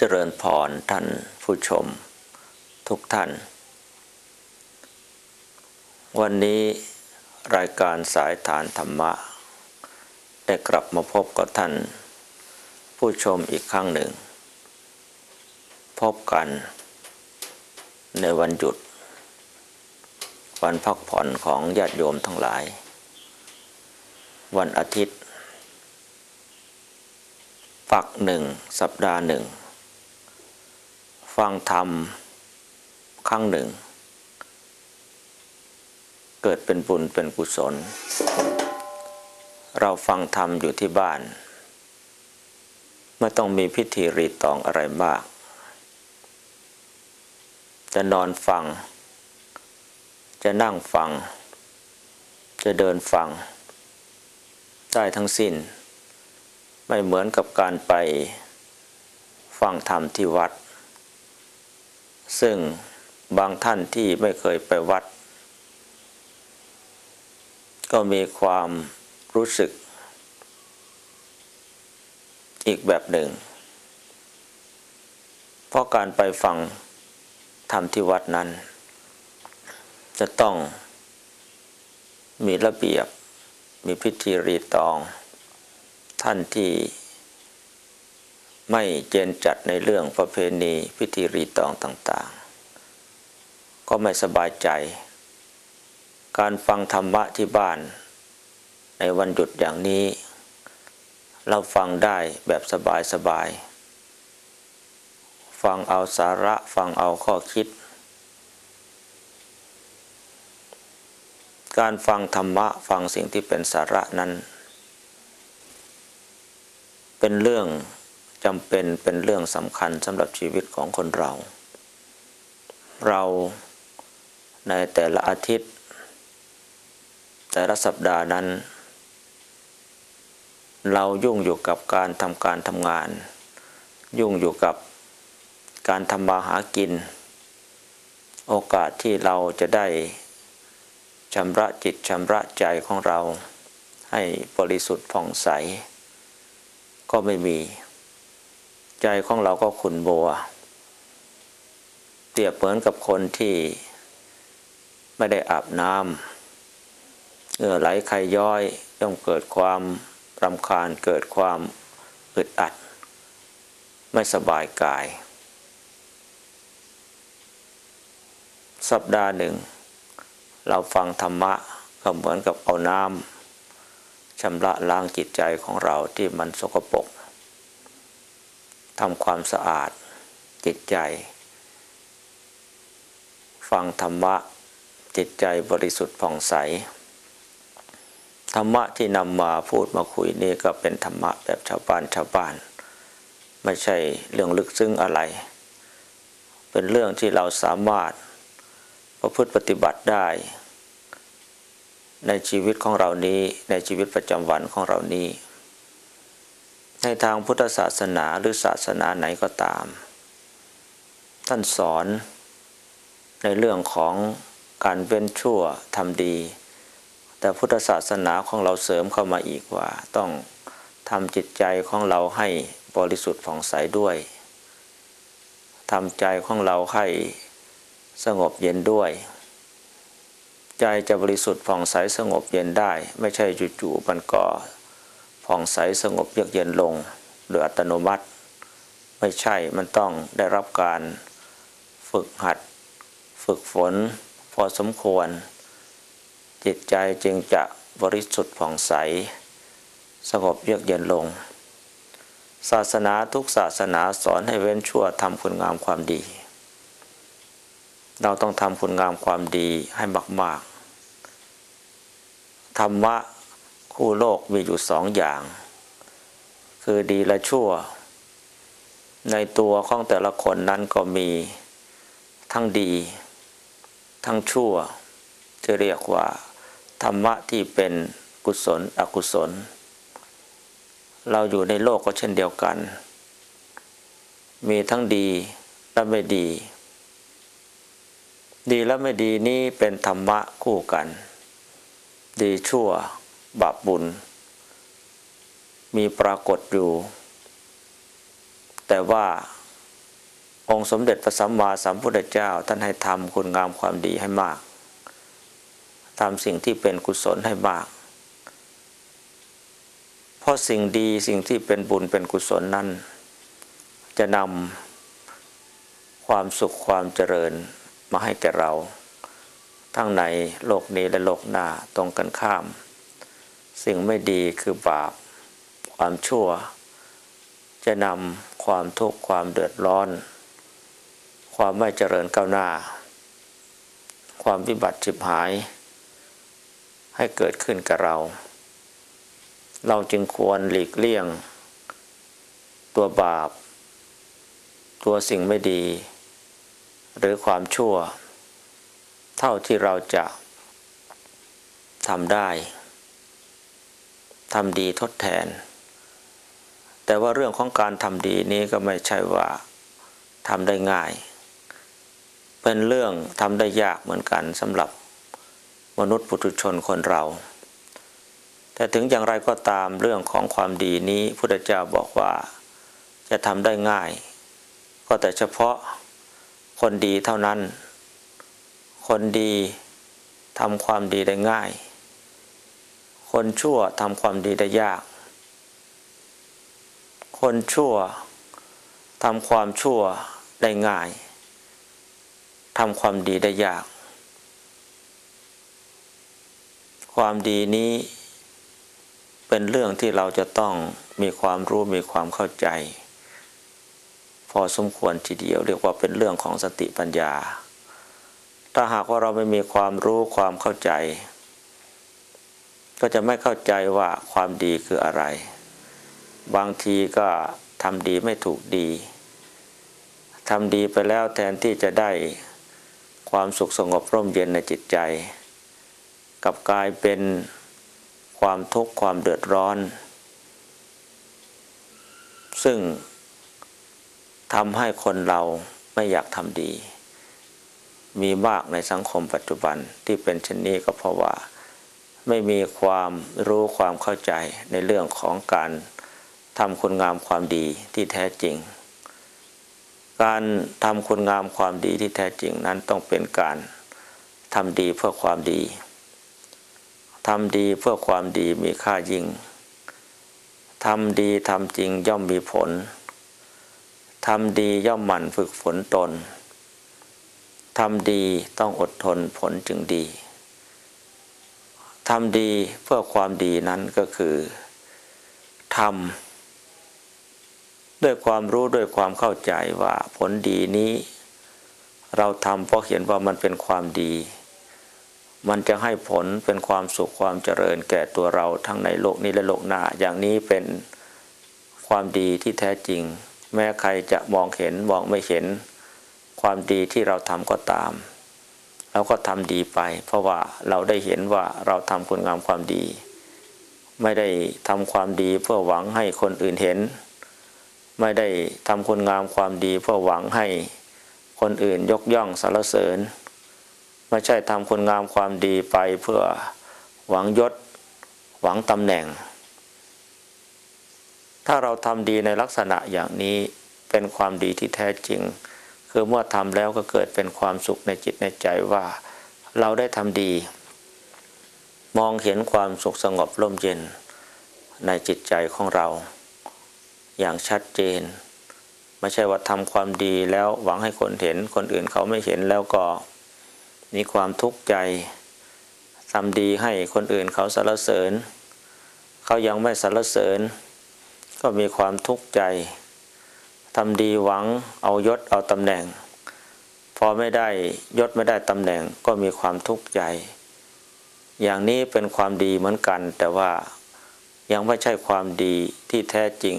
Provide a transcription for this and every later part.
เจริญพรท่านผู้ชมทุกท่าน วันนี้รายการสายฐานธรรมะ ได้กลับมาพบกับท่าน ผู้ชมอีกครั้งหนึ่ง พบกันในวันหยุด วันพักผ่อนของญาติโยมทั้งหลาย วันอาทิตย์ปักหนึ่งสัปดาห์หนึ่ง ฟังธรรมครั้งหนึ่ง เกิดเป็นบุญเป็นกุศล เราฟังธรรมอยู่ที่บ้าน ไม่ต้องมีพิธีรีตองอะไรมาก จะนอนฟัง จะนั่งฟัง จะเดินฟัง ได้ทั้งสิ้น ไม่เหมือนกับการไปฟังธรรมที่วัด ซึ่งบางท่านที่ไม่เคยไปวัด ก็มีความรู้สึก อีกแบบหนึ่ง เพราะการไปฟังธรรมที่วัดนั้น จะต้องมีระเบียบมีพิธีรีตอง ท่านที่ไม่เจนจัดในเรื่องประเพณีพิธีรีตองต่าง ก็ไม่สบายใจ การฟังธรรมะที่บ้าน ในวันหยุดอย่างนี้ เราฟังได้แบบสบายๆฟังเอาสาระฟังเอาข้อคิด การฟังธรรมะฟังสิ่งที่เป็นสาระนั้น เป็นเรื่องจำเป็นเป็นเรื่องสำคัญสำหรับชีวิตของคนเรา เรา ในแต่ละอาทิตย์ แต่ละสัปดาห์นั้น เรายุ่งอยู่กับการทำการทำงาน ยุ่งอยู่กับการทำมาหากิน โอกาสที่เราจะได้ชำระจิตชำระใจของเรา ให้บริสุทธิ์ผ่องใส ก็ไม่มี ใจของเราก็ขุนบัวเปรียบเหมือนกับคนที่ ไม่ได้อาบน้ำเหงื่อไหลไขย้อยย่อมเกิดความรำคาญเกิดความอึดอัด ไม่สบายกาย สัปดาห์หนึ่ง เราฟังธรรมะก็เหมือนกับเอาน้ำชำระล้างจิตใจของเราที่มันสกปรกทำความสะอาดจิตใจ ฟังธรรมะ จิตใจบริสุทธิ์ผ่องใส ธรรมะที่นำมาพูดมาคุยนี่ก็เป็นธรรมะแบบชาวบ้านชาวบ้าน ไม่ใช่เรื่องลึกซึ้งอะไร เป็นเรื่องที่เราสามารถประพฤติปฏิบัติได้ ในชีวิตของเรานี้ในชีวิตประจำวันของเรานี้ ในทางพุทธศาสนาหรือศาสนาไหนก็ตาม ท่านสอนในเรื่องของ การเว้นชั่วทำดี แต่พุทธศาสนาของเราเสริมเข้ามาอีกว่า ต้องทำจิตใจของเราให้บริสุทธิ์ผ่องใสด้วยทำใจของเราให้สงบเย็นด้วย ใจจะบริสุทธิ์ผ่องใสสงบเย็นได้ ไม่ใช่จู่ๆมันก็ผ่องใสสงบเยือกเย็นลง โดยอัตโนมัติ ไม่ใช่มันต้องได้รับการฝึกหัด ฝึกฝน พอสมควร จิตใจจึงจะบริสุทธิ์ผ่องใส สงบเยือกเย็นลง ศาสนาทุกศาสนาสอนให้เว้นชั่วทำคุณงามความดี เราต้องทำคุณงามความดีให้มากๆธรรมะคู่โลกมีอยู่สองอย่าง คือดีและชั่ว ในตัวของแต่ละคนนั้นก็มีทั้งดี ทั้งชั่วจะเรียกว่า ธรรมะที่เป็นกุศลอกุศล เราอยู่ในโลกก็เช่นเดียวกัน มีทั้งดีและไม่ดี ดีและไม่ดีนี้เป็นธรรมะคู่กัน ดีชั่วบาปบุญ มีปรากฏอยู่ แต่ว่า องค์สมเด็จพระสัมมาสัมพุทธเจ้า ท่านให้ทำคุณงามความดีให้มากทำสิ่งที่เป็นกุศลให้มาก เพราะสิ่งดีสิ่งที่เป็นบุญเป็นกุศลนั้น จะนำความสุขความเจริญมาให้แก่เรา ทั้งในโลกนี้และโลกหน้าตรงกันข้าม สิ่งไม่ดีคือบาป ความชั่ว จะนำความทุกข์ความเดือดร้อน ความไม่เจริญก้าวหน้า ความวิบัติจิบหาย ให้เกิดขึ้นกับเรา เราจึงควรหลีกเลี่ยง ตัวบาป ตัวสิ่งไม่ดี หรือความชั่ว เท่าที่เราจะทำได้ทำดีทดแทน แต่ว่าเรื่องของการทำดีนี้ก็ไม่ใช่ว่าทำได้ง่าย เป็นเรื่องทำได้ยากเหมือนกันสำหรับมนุษย์ปุถุชนคนเรา แต่ถึงอย่างไรก็ตามเรื่องของความดีนี้พุทธเจ้าบอกว่าจะทำได้ง่าย ก็แต่เฉพาะคนดีเท่านั้น คนดีทำความดีได้ง่าย คนชั่วทำความดีได้ยาก คนชั่วทำความชั่วได้ง่าย ทำความดีได้ยาก ความดีนี้เป็นเรื่องที่เราจะต้องมีความรู้มีความเข้าใจ พอสมควรทีเดียวเรียกว่าเป็นเรื่องของสติปัญญา ถ้าหากว่าเราไม่มีความรู้ความเข้าใจ ก็จะไม่เข้าใจว่าความดีคืออะไร บางทีก็ทำดีไม่ถูกดีทำดีไปแล้วแทนที่จะได้ ความสุขสงบร่มเย็นในจิตใจ กับกลายเป็นความทุกข์ความเดือดร้อน ซึ่งทำให้คนเราไม่อยากทำดี มีมากในสังคมปัจจุบันที่เป็นเช่นนี้ก็เพราะว่า ไม่มีความรู้ความเข้าใจในเรื่องของการทำคุณงามความดีที่แท้จริง การทำคุณงามความดีที่แท้จริงนั้นต้องเป็นการทำดีเพื่อความดีทำดีเพื่อความดีมีค่ายิ่งทำดีทำจริงย่อมมีผลทำดีย่อมหมั่นฝึกฝนตนทำดีต้องอดทนผลจึงดีทำดีเพื่อความดีนั้นก็คือทำ ด้วยความรู้ด้วยความเข้าใจว่าผลดีนี้ เราทำเพราะเห็นว่ามันเป็นความดี มันจะให้ผลเป็นความสุขความเจริญแก่ตัวเราทั้งในโลกนี้และโลกหน้า อย่างนี้เป็นความดีที่แท้จริง แม้ใครจะมองเห็นมองไม่เห็น ความดีที่เราทำก็ตามเราก็ทำดีไป เพราะว่าเราได้เห็นว่าเราทำคุณงามความดี ไม่ได้ทำความดีเพื่อหวังให้คนอื่นเห็น ไม่ได้ทำคุณงามความดีเพื่อหวังให้คนอื่นยกย่องสรรเสริญ ไม่ใช่ทำคุณงามความดีไปเพื่อหวังยศ หวังตำแหน่ง ถ้าเราทำดีในลักษณะอย่างนี้เป็นความดีที่แท้จริง คือเมื่อทำแล้วก็เกิดเป็นความสุขในจิตในใจว่า เราได้ทำดี มองเห็นความสุขสงบร่มเย็นในจิตใจของเรา อย่างชัดเจน ไม่ใช่ว่าทำความดีแล้วหวังให้คนเห็นคนอื่นเขาไม่เห็นแล้วก็มีความทุกข์ใจทำดีให้คนอื่นเขาสรรเสริญ เขายังไม่สรรเสริญ ก็มีความทุกข์ใจทำดีหวังเอายศเอาตำแหน่ง พอไม่ได้ยศไม่ได้ตำแหน่งก็มีความทุกข์ใจ อย่างนี้เป็นความดีเหมือนกัน แต่ว่ายังไม่ใช่ความดีที่แท้จริง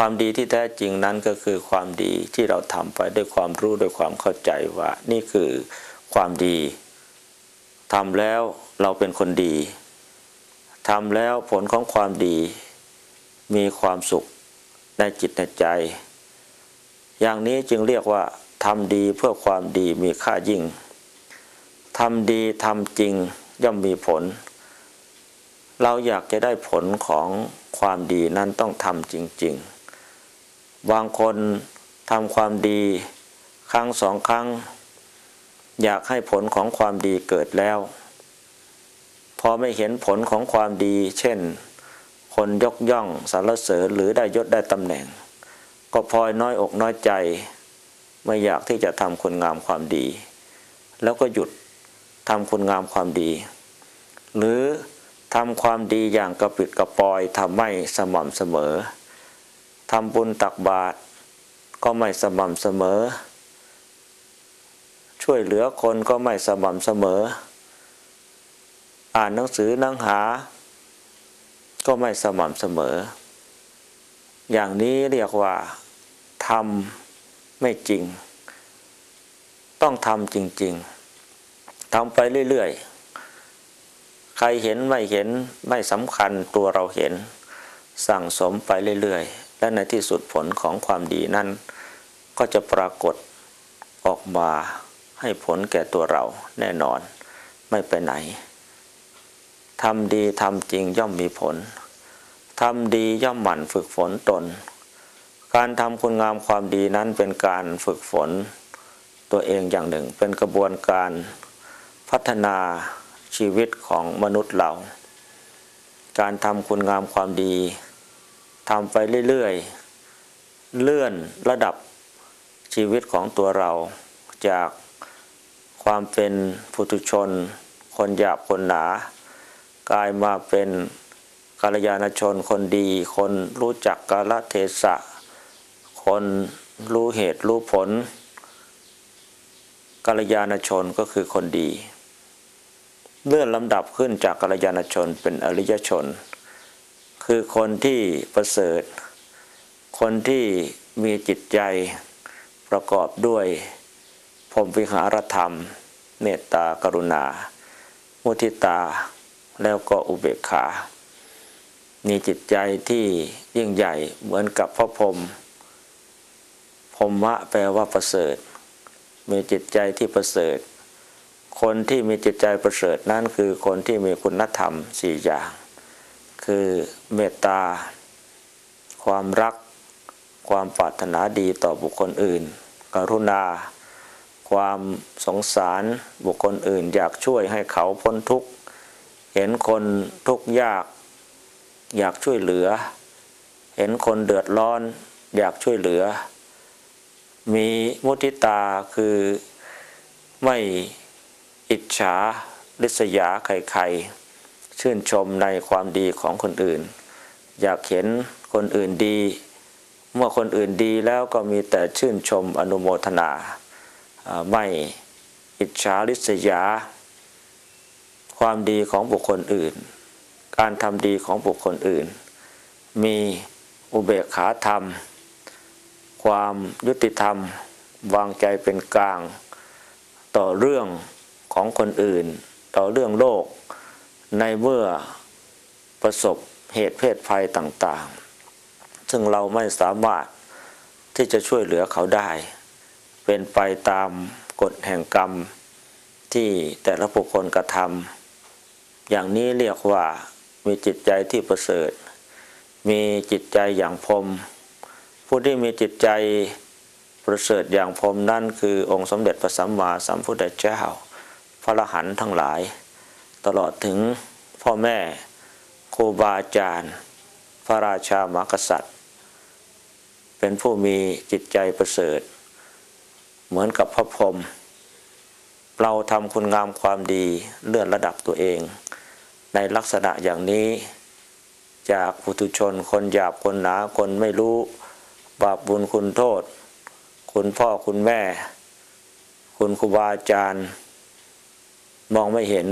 ความดีที่แท้จริงนั้นก็คือความดีที่เราทำไปด้วยความรู้ด้วยความเข้าใจว่า นี่คือความดีทำแล้วเราเป็นคนดีทำแล้วผลของความดี มีความสุขในจิตในใจ อย่างนี้จึงเรียกว่าทำดีเพื่อความดีมีค่ายิ่งทำดีทำจริงย่อมมีผล เราอยากจะได้ผลของความดีนั้นต้องทำจริง ๆ บางคนทำความดี ครั้งสองครั้ง อยากให้ผลของความดีเกิดแล้ว พอไม่เห็นผลของความดี เช่น คนยกย่องสรรเสริญหรือได้ยศได้ตำแหน่ง ก็พลอยน้อยอกน้อยใจ ไม่อยากที่จะทำคุณงามความดี แล้วก็หยุดทำคุณงามความดี หรือทำความดีอย่างกระปิดกระปอยทำไม่สม่ำเสมอ ทำบุญตักบาตรก็ไม่สม่ำเสมอ ช่วยเหลือคนก็ไม่สม่ำเสมอ อ่านหนังสือหนังหา ก็ไม่สม่ำเสมอ อย่างนี้เรียกว่าทำไม่จริง ต้องทำจริง ๆทำไปเรื่อยๆใครเห็นไม่เห็นไม่สำคัญตัวเราเห็น สั่งสมไปเรื่อยๆ และในที่สุดผลของความดีนั้น ก็จะปรากฏออกมาให้ผลแก่ตัวเราแน่นอนไม่ไปไหนทำดีทำจริงย่อมมีผลทำดีย่อมหมั่นฝึกฝนตน การทำคุณงามความดีนั้นเป็นการฝึกฝน ตัวเองอย่างหนึ่งเป็นกระบวนการพัฒนาชีวิตของมนุษย์เรา การทำคุณงามความดี ทำไปเรื่อยๆ เลื่อนระดับชีวิตของตัวเรา จากความเป็นผู้ทุชน คนหยาบคนหนากลายมาเป็นกาลยานชนคนดี คนรู้จักกาลเทศะ คนรู้เหตุรู้ผลกาลยานชนก็คือคนดี เลื่อนลำดับขึ้นจากกาลยานชนเป็นอริยชน คือคนที่ประเสริฐ คนที่มีจิตใจประกอบด้วยพรหมวิหารธรรม เมตตากรุณา มุทิตาแล้วก็อุเบกขา มีจิตใจที่ยิ่งใหญ่เหมือนกับพระพรหมพรหมะแปลว่าประเสริฐ มีจิตใจที่ประเสริฐ คนที่มีจิตใจประเสริฐนั่นคือคนที่มีคุณธรรมสี่อย่าง คือเมตตา ความรัก ความปรารถนาดีต่อบุคคลอื่น กรุณา ความสงสารบุคคลอื่น อยากช่วยให้เขาพ้นทุกข์ เห็นคนทุกข์ยาก อยากช่วยเหลือ เห็นคนเดือดร้อน อยากช่วยเหลือ มีมุทิตาคือไม่อิจฉาริษยาใครๆ ชื่นชมในความดีของคนอื่น อยากเห็นคนอื่นดี เมื่อคนอื่นดีแล้วก็มีแต่ชื่นชมอนุโมทนา ไม่อิจฉาริษยา ความดีของบุคคลอื่น การทำดีของบุคคลอื่น มีอุเบกขาธรรม ความยุติธรรม วางใจเป็นกลาง ต่อเรื่องของคนอื่น ต่อเรื่องโลก ในเมื่อประสบเหตุเพศภัยต่างๆ ซึ่งเราไม่สามารถที่จะช่วยเหลือเขาได้ เป็นไปตามกฎแห่งกรรมที่แต่ละบุคคลกระทำอย่างนี้เรียกว่ามีจิตใจที่ประเสริฐ มีจิตใจอย่างพรมผู้ที่มีจิตใจประเสริฐอย่างพรมนั่นคือองค์สมเด็จพระสัมมาสัมพุทธเจ้า พระรหันต์ทั้งหลาย ตลอดถึงพ่อแม่ครูบาอาจารย์ พระราชามากษัตริย์ เป็นผู้มีจิตใจประเสริฐ เหมือนกับพระพรหมเราทำคุณงามความดีเลื่อนระดับตัวเอง ในลักษณะอย่างนี้ จากปุถุชนคนหยาบคนหนาคนไม่รู้ บาปบุญคุณโทษ คุณพ่อคุณแม่ คุณครูบาอาจารย์ มองไม่เห็น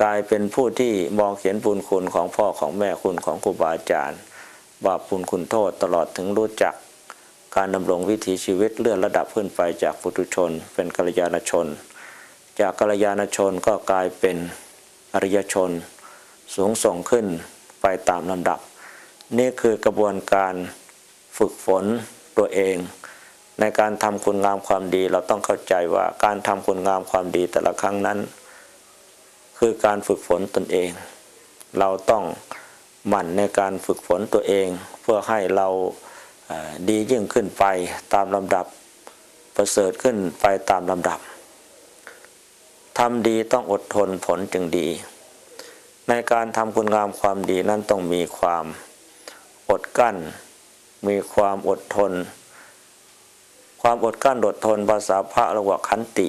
กลายเป็นผู้ที่มองเห็นบุญคุณของพ่อของแม่คุณของครูบาอาจารย์บาปบุญคุณโทษตลอดถึงรู้จัก การดำรงวิถีชีวิตเลื่อนระดับขึ้นไปจากปุถุชน เป็นกัลยาณชน จากกัลยาณชนก็กลายเป็นอริยชน สูงส่งขึ้นไปตามลำดับ นี่คือกระบวนการฝึกฝนตัวเอง ในการทำคุณงามความดีเราต้องเข้าใจว่าการทำคุณงามความดีแต่ละครั้งนั้น คือการฝึกฝนตนเอง เราต้องหมั่นในการฝึกฝนตัวเอง เพื่อให้เราดียิ่งขึ้นไปตามลำดับประเสริฐขึ้นไปตามลำดับทำดีต้องอดทนผลจึงดี ในการทำคุณงามความดีนั้นต้องมีความอดกั้น มีความอดทน ความอดกั้นอดทนภาษาพระรียกว่าขันติ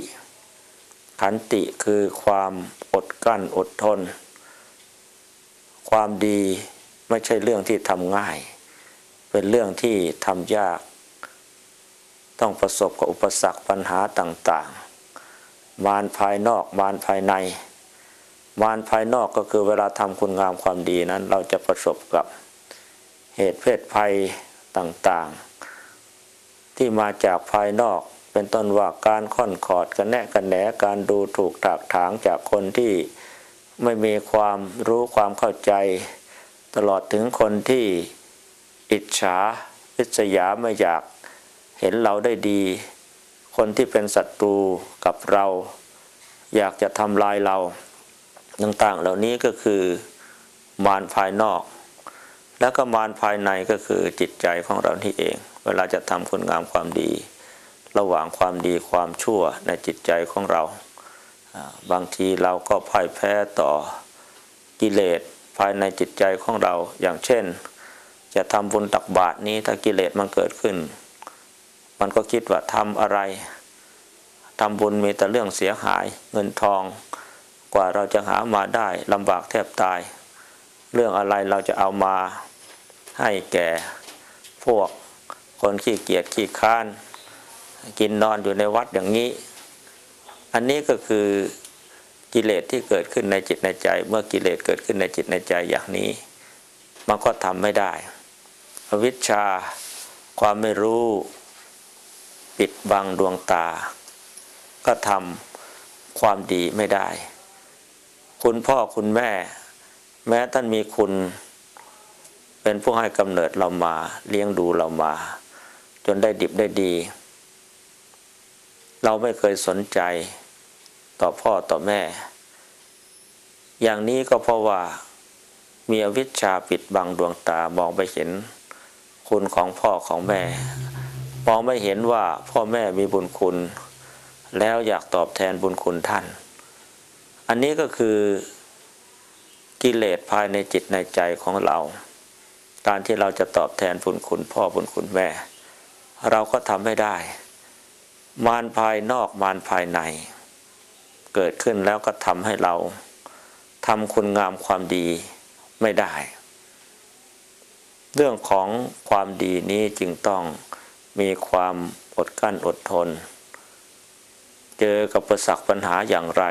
ขันติคือความอดกั้นอดทน ความดีไม่ใช่เรื่องที่ทำง่าย เป็นเรื่องที่ทำยาก ต้องประสบกับอุปสรรคปัญหาต่างๆ มารภายนอกมารภายใน มารภายนอกก็คือเวลาทำคุณงามความดีนั้น เราจะประสบกับเหตุเพศภัยต่างๆ ที่มาจากภายนอก เป็นต้นว่าการค่อนขอดกันแนะกันแหนการดูถูกถากถางจากคนที่ไม่มีความรู้ความเข้าใจ ตลอดถึงคนที่อิจฉาริษยาไม่อยากเห็นเราได้ดี คนที่เป็นศัตรูกับเรา อยากจะทำลายเรา ต่างๆ เหล่านี้ก็คือมารภายนอก แล้วก็มารภายในก็คือจิตใจของเราที่เอง เวลาจะทำคุณงามความดี ระหว่างความดีความชั่วในจิตใจของเรา บางทีเราก็พ่ายแพ้ต่อกิเลสภายในจิตใจของเราอย่างเช่น จะทำบุญตักบาตรนี้ถ้ากิเลสมันเกิดขึ้น มันก็คิดว่าทำอะไรทำบุญมีแต่เรื่องเสียหายเงินทอง กว่าเราจะหามาได้ลำบากแทบตาย เรื่องอะไรเราจะเอามาให้แก่พวกคนขี้เกียจขี้ค้าน กินนอนอยู่ในวัดอย่างนี้ อันนี้ก็คือกิเลสที่เกิดขึ้นในจิตในใจ เมื่อกิเลสเกิดขึ้นในจิตในใจอย่างนี้ มันก็ทำไม่ได้ อวิชชา ความไม่รู้ ปิดบังดวงตา ก็ทำความดีไม่ได้ คุณพ่อคุณแม่ แม้ท่านมีคุณ เป็นผู้ให้กำเนิดเรามา เลี้ยงดูเรามา จนได้ดิบได้ดี เราไม่เคยสนใจต่อพ่อต่อแม่ อย่างนี้ก็เพราะว่ามีอวิชชาปิดบังดวงตามองไปเห็นคุณของพ่อของแม่ มองไม่เห็นว่าพ่อแม่มีบุญคุณ แล้วอยากตอบแทนบุญคุณท่าน อันนี้ก็คือกิเลสภายในจิตในใจของเรา การที่เราจะตอบแทนบุญคุณพ่อบุญคุณแม่ เราก็ทำไม่ได้ มารภายนอกมารภายใน เกิดขึ้นแล้วก็ทำให้เราทำคุณงามความดีไม่ได้ เรื่องของความดีนี้จึงต้องมีความอดกั้นอดทน เจอกับประสักปัญหาอย่างไร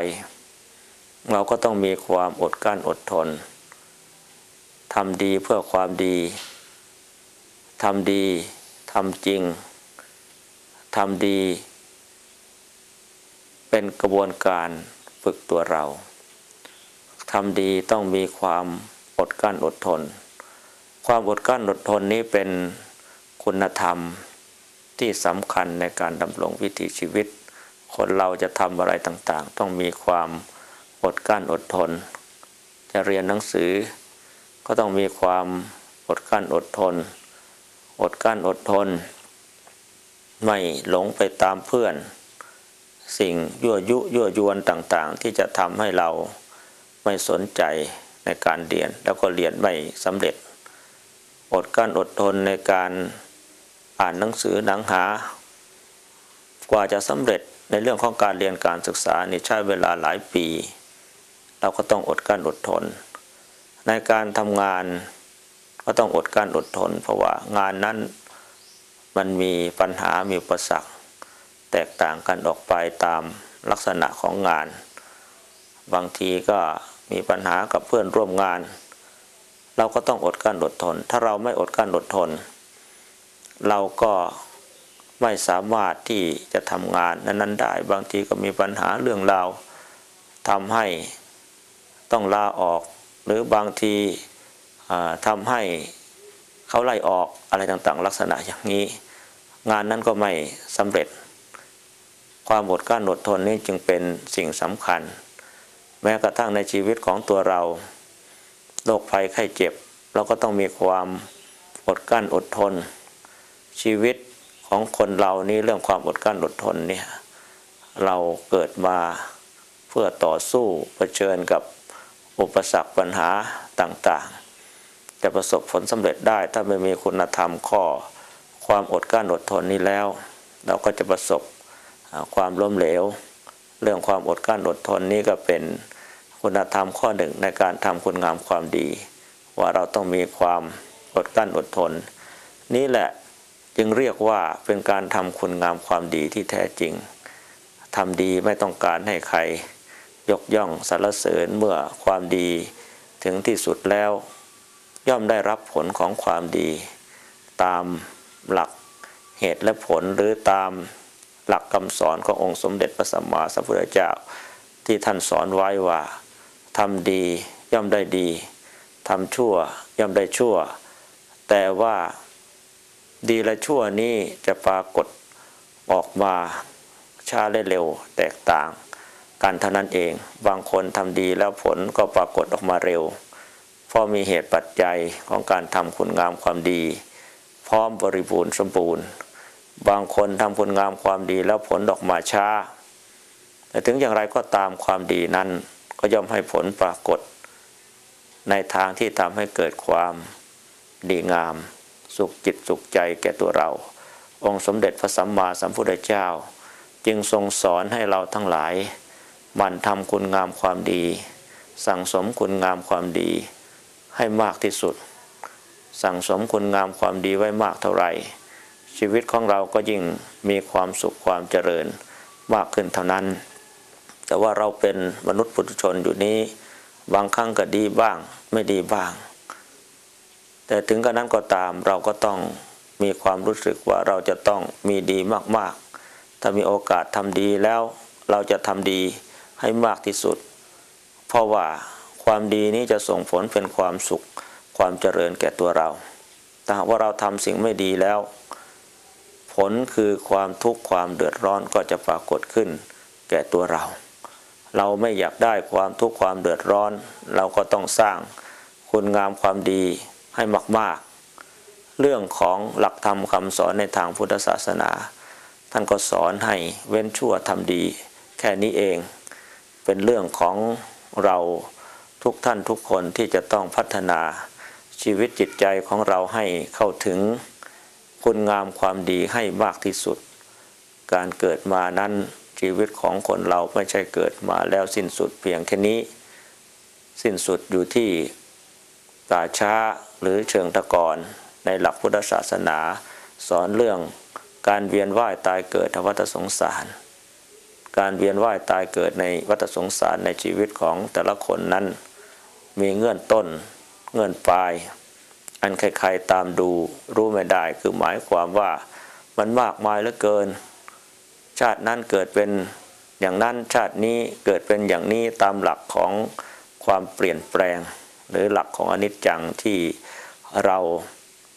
เราก็ต้องมีความอดกั้นอดทนทำดีเพื่อความดีทำดีทำจริงทำดี เป็นกระบวนการฝึกตัวเราทำดีต้องมีความอดกั้นอดทน ความอดกั้นอดทนนี้เป็นคุณธรรมที่สำคัญในการดำรงวิถีชีวิต คนเราจะทำอะไรต่างๆ ต้องมีความอดกั้นอดทน จะเรียนหนังสือ ก็ต้องมีความอดกั้นอดทน อดกั้นอดทน ไม่หลงไปตามเพื่อน สิ่งยั่วยุยั่วยวนต่างๆ ที่จะทำให้เราไม่สนใจในการเรียน แล้วก็เรียนไม่สำเร็จ อดกั้นอดทนในการอ่านหนังสือหนังหา กว่าจะสำเร็จในเรื่องของการเรียนการศึกษานี่ใช้เวลาหลายปี เราก็ต้องอดกั้นอดทน ในการทำงานก็ต้องอดกั้นอดทน เพราะว่างานนั้นมันมีปัญหามีอุปสรรค แตกต่างกันออกไปตามลักษณะของงาน บางทีก็มีปัญหากับเพื่อนร่วมงาน เราก็ต้องอดกั้นอดทน ถ้าเราไม่อดกั้นอดทน เราก็ไม่สามารถที่จะทำงานนั้นๆได้ บางทีก็มีปัญหาเรื่องราวทำให้ต้องลาออก หรือบางทีทำให้เขาไล่ออกอะไรต่างๆ ลักษณะอย่างนี้ งานนั้นก็ไม่สำเร็จ ความอดกลั้นอดทนนี้จึงเป็นสิ่งสำคัญ แม้กระทั่งในชีวิตของตัวเราโรคภัยไข้เจ็บ เราก็ต้องมีความอดกลั้นอดทน ชีวิตของคนเรานี่เรื่องความอดกลั้นอดทนเนี่ยเราเกิดมาเพื่อต่อสู้เผชิญกับอุปสรรคปัญหาต่างๆ จะประสบผลสำเร็จได้ถ้าไม่มีคุณธรรมข้อ ความอดกลั้นอดทนนี้แล้ว เราก็จะประสบ ความล้มเหลว เรื่องความอดกลั้นอดทนนี้ก็เป็นคุณธรรมข้อหนึ่งในการทำคุณงามความดี ว่าเราต้องมีความอดกลั้นอดทน นี่แหละจึงเรียกว่าเป็นการทำคุณงามความดีที่แท้จริงทำดีไม่ต้องการให้ใคร ยกย่องสรรเสริญเมื่อความดีถึงที่สุดแล้ว ย่อมได้รับผลของความดี ตามหลักเหตุและผลหรือตาม หลักคำสอนขององค์สมเด็จพระสัมมาสัมพุทธเจ้า ที่ท่านสอนไว้ว่าทำดีย่อมได้ดีทำชั่วย่อมได้ชั่ว แต่ว่าดีและชั่วนี้จะปรากฏออกมาช้าและเร็วแตกต่างกันเท่านั้นเอง บางคนทำดีแล้วผลก็ปรากฏออกมาเร็ว เพราะมีเหตุปัจจัยของการทำคุณงามความดี พร้อมบริบูรณ์สมบูรณ์ บางคนทำคุณงามความดีแล้วผลออกมาช้า แต่ถึงอย่างไรก็ตามความดีนั้นก็ย่อมให้ผลปรากฏ ในทางที่ทำให้เกิดความดีงาม สุขจิตสุขใจแก่ตัวเรา องค์สมเด็จพระสัมมาสัมพุทธเจ้า จึงทรงสอนให้เราทั้งหลายมันทำคุณงามความดี สั่งสมคุณงามความดีให้มากที่สุด สั่งสมคุณงามความดีไว้มากเท่าไหร่ ชีวิตของเราก็ยิ่งมีความสุขความเจริญมากขึ้นเท่านั้น แต่ว่าเราเป็นมนุษย์ปุถุชนอยู่นี้ บางครั้งก็ดีบ้างไม่ดีบ้าง แต่ถึงกระนั้นก็ตามเราก็ต้องมีความรู้สึกว่าเราจะต้องมีดีมากๆ ถ้ามีโอกาสทำดีแล้วเราจะทำดีให้มากที่สุด เพราะว่าความดีนี้จะส่งผลเป็นความสุขความเจริญแก่ตัวเรา แต่หากว่าเราทำสิ่งไม่ดีแล้ว ลคือความทุกข์ความเดือดร้อนก็จะปรากฏขึ้น แก่ตัวเรา เราไม่อยากได้ความทุกข์ความเดือดร้อน เราก็ต้องสร้างคุณงามความดีให้มาก ๆ เรื่องของหลักธรรมคำสอนในทางพุทธศาสนา ท่านก็สอนให้เว้นชั่วทำดี แค่นี้เอง เป็นเรื่องของเราทุกท่านทุกคนที่จะต้องพัฒนาชีวิตจิตใจของเราให้เข้าถึง คุณงามความดีให้มากที่สุด การเกิดมานั้นชีวิตของคนเราไม่ใช่เกิดมาแล้วสิ้นสุดเพียงแค่นี้ สิ้นสุดอยู่ที่ป่าช้าหรือเชิงตะกอนในหลักพุทธศาสนา สอนเรื่องการเวียนว่ายตายเกิดในวัฏสงสาร การเวียนว่ายตายเกิดในวัฏสงสารในชีวิตของแต่ละคนนั้น มีเงื่อนต้นเงื่อนปลาย อันใครๆตามดูรู้ไม่ได้คือหมายความว่ามันมากมายเหลือเกิน ชาตินั้นเกิดเป็นอย่างนั้นชาตินี้เกิดเป็นอย่างนี้ตามหลักของความเปลี่ยนแปลง หรือหลักของอนิจจังที่เรา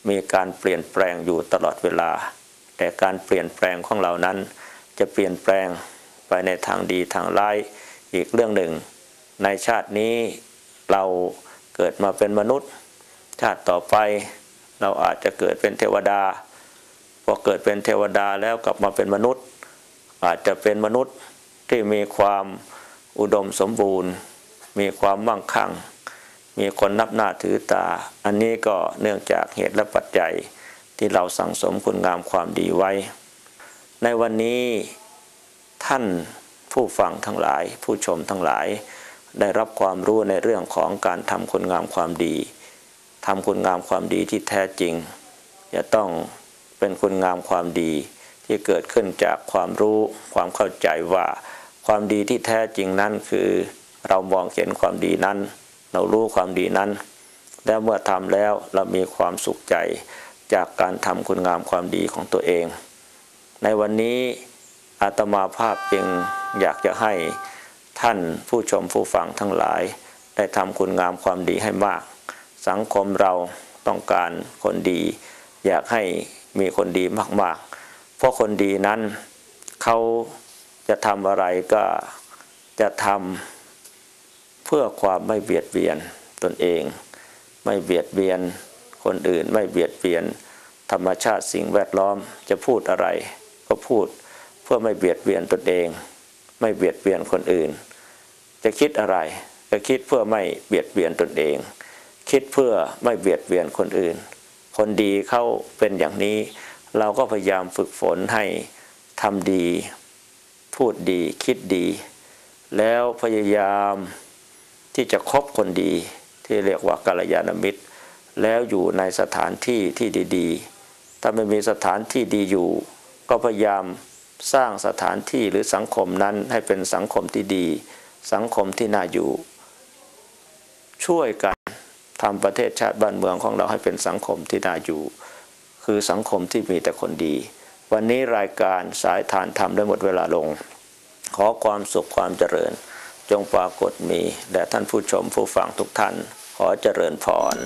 มีการเปลี่ยนแปลงอยู่ตลอดเวลา แต่การเปลี่ยนแปลงของเรานั้น จะเปลี่ยนแปลงไปในทางดีทางร้ายอีกเรื่องหนึ่ง ในชาตินี้เราเกิดมาเป็นมนุษย์ ชาติต่อไป เราอาจจะเกิดเป็นเทวดาพอเกิดเป็นเทวดาแล้วกลับมาเป็นมนุษย์ อาจจะเป็นมนุษย์ที่มีความอุดมสมบูรณ์ มีความมั่งคั่ง มีคนนับหน้าถือตา อันนี้ก็เนื่องจากเหตุและปัจจัยที่เราสั่งสมคุณงามความดีไว้ ในวันนี้ท่านผู้ฟังทั้งหลาย ผู้ชมทั้งหลาย ได้รับความรู้ในเรื่องของการทำคุณงามความดี ทำคุณงามความดีที่แท้จริง จะต้องเป็นคุณงามความดีที่เกิดขึ้นจากความรู้ความเข้าใจว่า ความดีที่แท้จริงนั้นคือ เรามองเห็นความดีนั้น เรารู้ความดีนั้น และเมื่อทำแล้วเรามีความสุขใจจากการทำคุณงามความดีของตัวเอง ในวันนี้อาตมาภาพจึงอยากจะให้ท่านผู้ชมผู้ฟังทั้งหลาย ได้ทำคุณงามความดีให้มาก สังคมเราต้องการคนดี อยากให้มีคนดีมากๆ เพราะคนดีนั้นเขาจะทำอะไรก็จะทำเพื่อความไม่เบียดเบียนตนเอง ไม่เบียดเบียนคนอื่นไม่เบียดเบียน ธรรมชาติสิ่งแวดล้อมจะพูดอะไร ก็พูดเพื่อไม่เบียดเบียนตนเอง ไม่เบียดเบียนคนอื่น จะคิดอะไรก็คิดเพื่อไม่เบียดเบียนตนเอง คิดเพื่อไม่เบียดเบียนคนอื่น คนดีเขาเป็นอย่างนี้ เราก็พยายามฝึกฝนให้ทำดี พูดดีคิดดี แล้วพยายามที่จะคบคนดี ที่เรียกว่ากัลยาณมิตร แล้วอยู่ในสถานที่ที่ดีๆ ถ้าไม่มีสถานที่ดีอยู่ ก็พยายามสร้างสถานที่หรือสังคมนั้นให้เป็นสังคมที่ดี สังคมที่น่าอยู่ ช่วยกัน ทำประเทศชาติบ้านเมืองของเราให้เป็นสังคมที่น่าอยู่ คือสังคมที่มีแต่คนดี วันนี้รายการสายทานธรรมได้หมดเวลาลง ขอความสุขความเจริญ จงปรากฏมีแด่ท่านผู้ชมผู้ฟังทุกท่าน ขอเจริญพร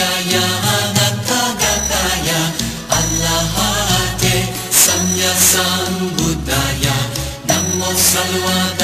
ग अन्यसानभूतय न सवा